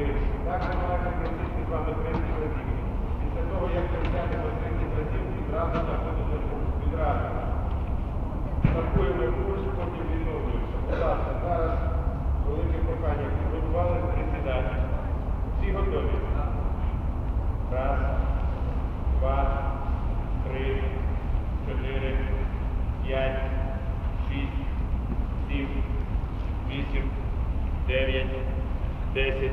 три. Так ми маємо практично з вами 30 разів. Після того, як присядемо 30 разів, відразу заходимо. Відразу. Рахуємо курс, потім відновлюємося. Будь ласка, зараз велике прохання. Підготували присідання. Всі готові? Раз, два, три, чотири, п'ять, шість, сім, вісім, дев'ять, десять,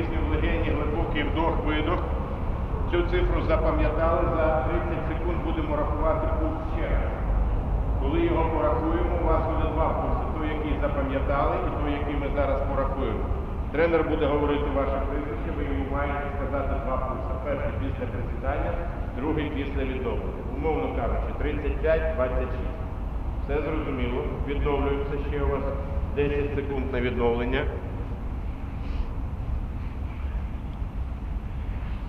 відновлюємося кисню в легені, глибокий вдох, видох. Цю цифру запам'ятали, за 30 секунд будемо рахувати пульс ще раз. Коли його порахуємо, у вас буде два пульси. Той, який запам'ятали, і той, який ми зараз порахуємо. Тренер буде говорити ваше прізвище, ви йому маєте сказати два пульси. Перший після присідання, другий після відновлення. Умовно кажучи, 35, 26. Все зрозуміло. Відновлюємося ще у вас 10 секунд на відновлення.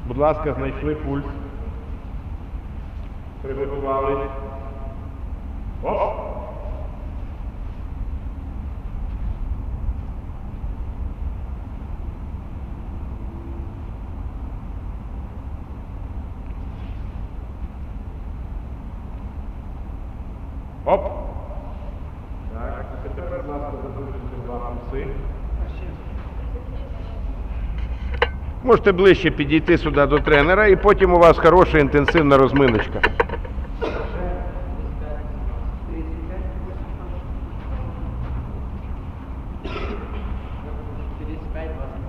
Будь ласка, знайшли пульс. Приготувались. Оп! Оп! Так, тепер, будь ласка, задушите два пульси. Можете ближче підійти сюди до тренера, і потім у вас хороша інтенсивна розминочка. Thank.